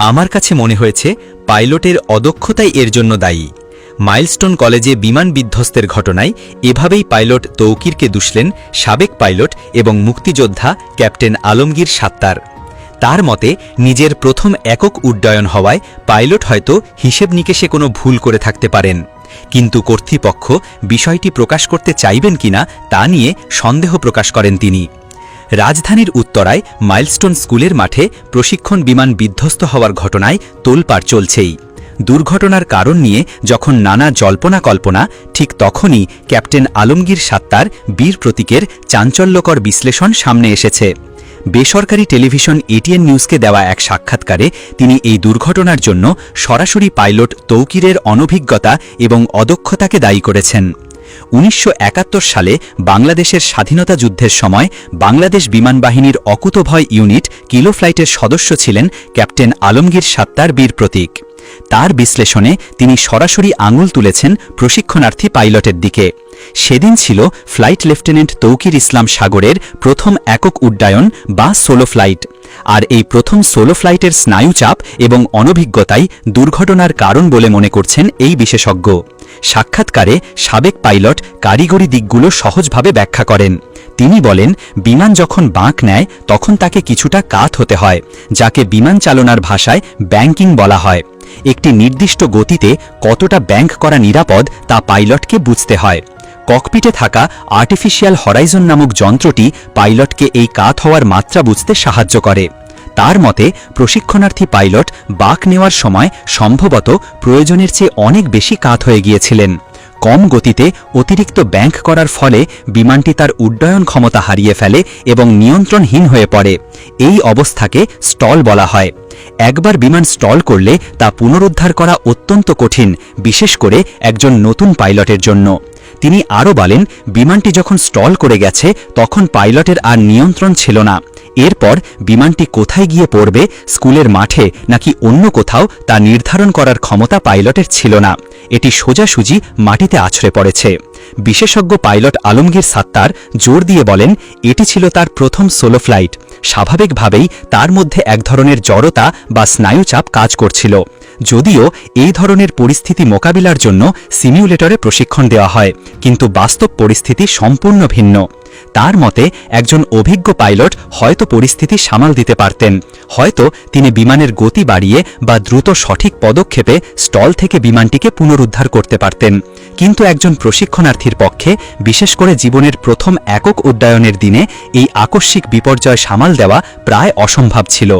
আমার কাছে মনে হয়েছে, পাইলটের অদক্ষতাই এর জন্য দায়ী। মাইলস্টোন কলেজে বিমান বিধ্বস্তের ঘটনায় এভাবেই পাইলট তৌকিরকে দুষলেন সাবেক পাইলট এবং মুক্তিযোদ্ধা ক্যাপ্টেন আলমগীর সাত্তার। তার মতে, নিজের প্রথম একক উড্ডয়ন হওয়ায় পাইলট হয়তো হিসেব নিকেশে কোনো ভুল করে থাকতে পারেন। কিন্তু কর্তৃপক্ষ বিষয়টি প্রকাশ করতে চাইবেন কিনা তা নিয়ে সন্দেহ প্রকাশ করেন তিনি। রাজধানীর উত্তরায় মাইলস্টোন স্কুলের মাঠে প্রশিক্ষণ বিমান বিধ্বস্ত হওয়ার ঘটনায় তোলপাড় চলছেই। দুর্ঘটনার কারণ নিয়ে যখন নানা জল্পনা কল্পনা, ঠিক তখনই ক্যাপ্টেন আলমগীর সাত্তার বীর প্রতীকের চাঞ্চল্যকর বিশ্লেষণ সামনে এসেছে। বেসরকারি টেলিভিশন এটিএন নিউজকে দেওয়া এক সাক্ষাৎকারে তিনি এই দুর্ঘটনার জন্য সরাসরি পাইলট তৌকিরের অনভিজ্ঞতা এবং অদক্ষতাকে দায়ী করেছেন। উনিশশো একাত্তর সালে বাংলাদেশের স্বাধীনতা যুদ্ধের সময় বাংলাদেশ বিমান বাহিনীর অকুতভয় ইউনিট কিলো ফ্লাইটের সদস্য ছিলেন ক্যাপ্টেন আলমগীর সাত্তার বীর প্রতীক। তার বিশ্লেষণে তিনি সরাসরি আঙুল তুলেছেন প্রশিক্ষণার্থী পাইলটের দিকে। সেদিন ছিল ফ্লাইট লেফটেন্যান্ট তৌকির ইসলাম সাগরের প্রথম একক উড্ডয়ন বা সোলো ফ্লাইট। আর এই প্রথম সোলো ফ্লাইটের স্নায়ুচাপ এবং অনভিজ্ঞতাই দুর্ঘটনার কারণ বলে মনে করছেন এই বিশেষজ্ঞ। সাক্ষাৎকারে সাবেক পাইলট কারিগরি দিকগুলো সহজভাবে ব্যাখ্যা করেন। তিনি বলেন, বিমান যখন বাঁক নেয়, তখন তাকে কিছুটা কাত হতে হয়, যাকে বিমান চালনার ভাষায় ব্যাংকিং বলা হয়। একটি নির্দিষ্ট গতিতে কতটা ব্যাংক করা নিরাপদ তা পাইলটকে বুঝতে হয়। ককপিটে থাকা আর্টিফিশিয়াল হরাইজন নামক যন্ত্রটি পাইলটকে এই কাত হওয়ার মাত্রা বুঝতে সাহায্য করে। তার মতে, প্রশিক্ষণার্থী পাইলট বাক নেওয়ার সময় সম্ভবত প্রয়োজনের চেয়ে অনেক বেশি কাত হয়ে গিয়েছিলেন। কম গতিতে অতিরিক্ত ব্যাংক করার ফলে বিমানটি তার উড্ডয়ন ক্ষমতা হারিয়ে ফেলে এবং নিয়ন্ত্রণহীন হয়ে পড়ে। এই অবস্থাকে স্টল বলা হয়। একবার বিমান স্টল করলে তা পুনরুদ্ধার করা অত্যন্ত কঠিন, বিশেষ করে একজন নতুন পাইলটের জন্য। তিনি আরও বলেন, বিমানটি যখন স্টল করে গেছে, তখন পাইলটের আর নিয়ন্ত্রণ ছিল না। এরপর বিমানটি কোথায় গিয়ে পড়বে, স্কুলের মাঠে নাকি অন্য কোথাও, তা নির্ধারণ করার ক্ষমতা পাইলটের ছিল না। এটি সোজাসুজি মাটিতে আছড়ে পড়েছে। বিশেষজ্ঞ পাইলট আলমগীর সাত্তার জোর দিয়ে বলেন, এটি ছিল তার প্রথম সোলো ফ্লাইট। স্বাভাবিকভাবেই তার মধ্যে এক ধরনের জড়তা বা স্নায়ুচাপ কাজ করছিল। যদিও এই ধরনের পরিস্থিতি মোকাবিলার জন্য সিমিউলেটরে প্রশিক্ষণ দেওয়া হয়, কিন্তু বাস্তব পরিস্থিতি সম্পূর্ণ ভিন্ন। তার মতে, একজন অভিজ্ঞ পাইলট হয়তো পরিস্থিতি সামাল দিতে পারতেন, হয়তো তিনি বিমানের গতি বাড়িয়ে বা দ্রুত সঠিক পদক্ষেপে স্টল থেকে বিমানটিকে পুনরুদ্ধার করতে পারতেন। কিন্তু একজন প্রশিক্ষণার্থীর পক্ষে, বিশেষ করে জীবনের প্রথম একক উড্ডয়নের দিনে, এই আকস্মিক বিপর্যয় সামাল দেওয়া প্রায় অসম্ভব ছিল।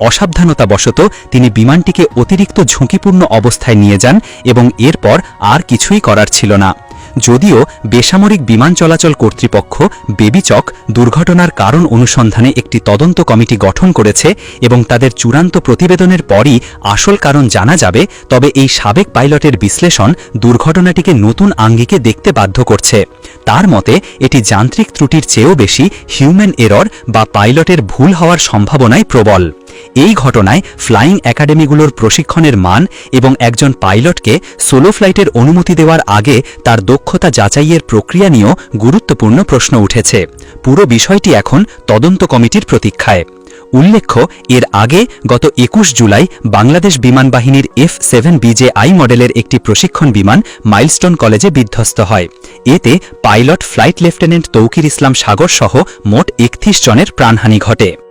অসাবধানতাবশত তিনি বিমানটিকে অতিরিক্ত ঝুঁকিপূর্ণ অবস্থায় নিয়ে যান এবং এরপর আর কিছুই করার ছিল না। যদিও বেসামরিক বিমান চলাচল কর্তৃপক্ষ বেবিচক দুর্ঘটনার কারণ অনুসন্ধানে একটি তদন্ত কমিটি গঠন করেছে এবং তাদের চূড়ান্ত প্রতিবেদনের পরই আসল কারণ জানা যাবে, তবে এই সাবেক পাইলটের বিশ্লেষণ দুর্ঘটনাটিকে নতুন আঙ্গিকে দেখতে বাধ্য করছে। তার মতে, এটি যান্ত্রিক ত্রুটির চেয়েও বেশি হিউম্যান এরর বা পাইলটের ভুল হওয়ার সম্ভাবনাই প্রবল। এই ঘটনায় ফ্লাইং একাডেমিগুলোর প্রশিক্ষণের মান এবং একজন পাইলটকে সোলো ফ্লাইটের অনুমতি দেওয়ার আগে তার দক্ষতা যাচাইয়ের প্রক্রিয়া নিয়েও গুরুত্বপূর্ণ প্রশ্ন উঠেছে। পুরো বিষয়টি এখন তদন্ত কমিটির প্রতীক্ষায়। উল্লেখ্য, এর আগে গত একুশ জুলাই বাংলাদেশ বিমান বাহিনীর এফ সেভেন বিজে আই মডেলের একটি প্রশিক্ষণ বিমান মাইলস্টোন কলেজে বিধ্বস্ত হয়। এতে pilot, flight lieutenant Tauqir Islam Sagar সহ মোট একত্রিশ জনের প্রাণহানি ঘটে।